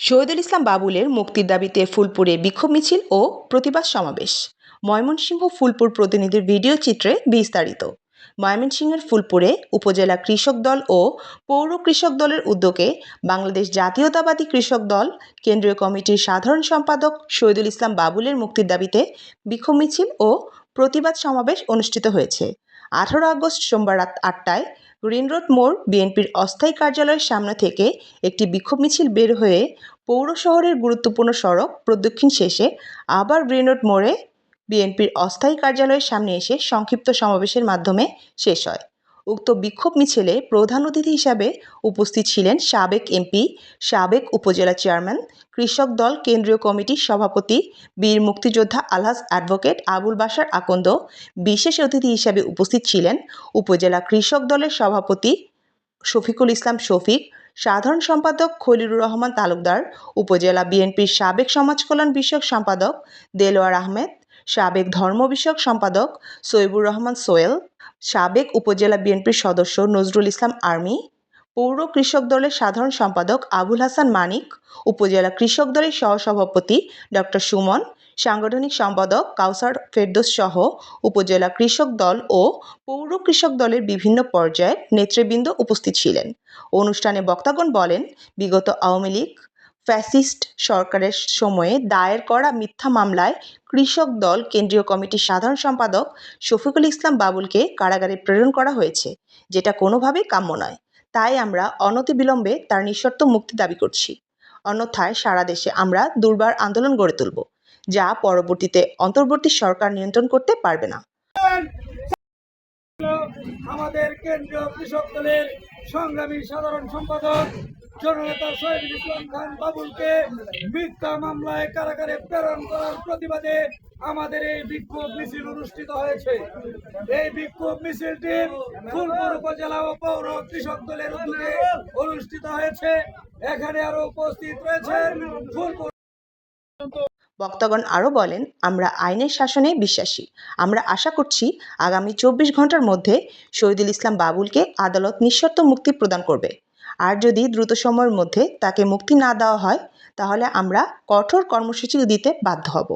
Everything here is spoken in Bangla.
শহীদুল ইসলাম বাবুলের মুক্তির দাবিতে ফুলপুরে বিক্ষোভ মিছিল ও প্রতিবাদ সমাবেশ। ময়মনসিংহ ফুলপুর প্রতিনিধির ভিডিও চিত্রে বিস্তারিত। ময়মনসিংহের ফুলপুরে উপজেলা কৃষক দল ও পৌর কৃষক দলের উদ্যোগে বাংলাদেশ জাতীয়তাবাদী কৃষক দল, কেন্দ্রীয় কমিটির সাধারণ সম্পাদক শহীদুল ইসলাম বাবুলের মুক্তির দাবিতে বিক্ষোভ মিছিল ও প্রতিবাদ সমাবেশ অনুষ্ঠিত হয়েছে। আঠারো আগস্ট সোমবার রাত আটটায় গ্রিন রোড মোড় বিএনপির অস্থায়ী কার্যালয়ের সামনে থেকে একটি বিক্ষোভ মিছিল বের হয়ে পৌর শহরের গুরুত্বপূর্ণ সড়ক প্রদক্ষিণ শেষে আবার গ্রিন রোড মোড়ে বিএনপির অস্থায়ী কার্যালয়ের সামনে এসে সংক্ষিপ্ত সমাবেশের মাধ্যমে শেষ হয়। উক্ত বিক্ষোভ মিছিলে প্রধান অতিথি হিসাবে উপস্থিত ছিলেন সাবেক এমপি, সাবেক উপজেলা চেয়ারম্যান, কৃষক দল কেন্দ্রীয় কমিটির সভাপতি, বীর মুক্তিযোদ্ধা আলহাজ অ্যাডভোকেট আবুল বাশার আকন্দ, বিশেষ অতিথি হিসাবে উপস্থিত ছিলেন উপজেলা কৃষক দলের সভাপতি শফিকুল ইসলাম শফিক, সাধারণ সম্পাদক খলিলুর রহমান তালুকদার, উপজেলা বিএনপির সাবেক সমাজকল্যাণ বিষয়ক সম্পাদক দেলোয়ার আহমেদ, সাবেক ধর্ম বিষয়ক সম্পাদক সৈবুর রহমান সোয়েল সাবেক উপজেলা বিএনপির সদস্য নজরুল ইসলাম আর্মি, পৌর কৃষক দলের সাধারণ সম্পাদক আবুল হাসান মানিক, উপজেলা কৃষক দলের সহসভাপতি ডক্টর সুমন, সাংগঠনিক সম্পাদক কাউসার ফেরদোস সহ উপজেলা কৃষক দল ও পৌর কৃষক দলের বিভিন্ন পর্যায়ের নেতৃবৃন্দ উপস্থিত ছিলেন। অনুষ্ঠানে বক্তাগণ বলেন, বিগত আওয়ামী লীগ ফ্যাসিস্ট সরকারের সময়ে দায়ের করা মিথ্যা মামলায় কৃষক দল কেন্দ্রীয় কমিটির সাধারণ সম্পাদক শফিকুল ইসলাম বাবুলকে কারাগারে প্রেরণ করা হয়েছে, যেটা কোনোভাবেই কাম্য নয়। তাই আমরা অনতিবিলম্বে তার নিঃশর্ত মুক্তি দাবি করছি। অন্যথায় সারা দেশে আমরা দুর্বার আন্দোলন গড়ে তুলব, যা পরবর্তীতে অন্তর্বর্তী সরকার নিয়ন্ত্রণ করতে পারবে না। আমাদের কেন্দ্রীয় কৃষক দলের সংগ্রামী সাধারণ সম্পাদক জননেতা শহীদুল ইসলাম খান বাবুলকে মিথ্যা মামলায় কারাগারে প্রেরণ করার প্রতিবাদে আমাদের এই বিক্ষোভ মিছিল অনুষ্ঠিত হয়েছে। এই বিক্ষোভ মিছিলটি ফুলপুর উপজেলা ও পৌর কৃষক দলের উদ্যোগে অনুষ্ঠিত হয়েছে। এখানে আরও উপস্থিত রয়েছেন ফুলপুর বক্তাগণ আরও বলেন, আমরা আইনের শাসনে বিশ্বাসী। আমরা আশা করছি আগামী চব্বিশ ঘণ্টার মধ্যে শহীদুল ইসলাম বাবুলকে আদালত নিঃশর্ত মুক্তি প্রদান করবে। আর যদি দ্রুত সময়ের মধ্যে তাকে মুক্তি না দেওয়া হয়, তাহলে আমরা কঠোর কর্মসূচি দিতে বাধ্য হব।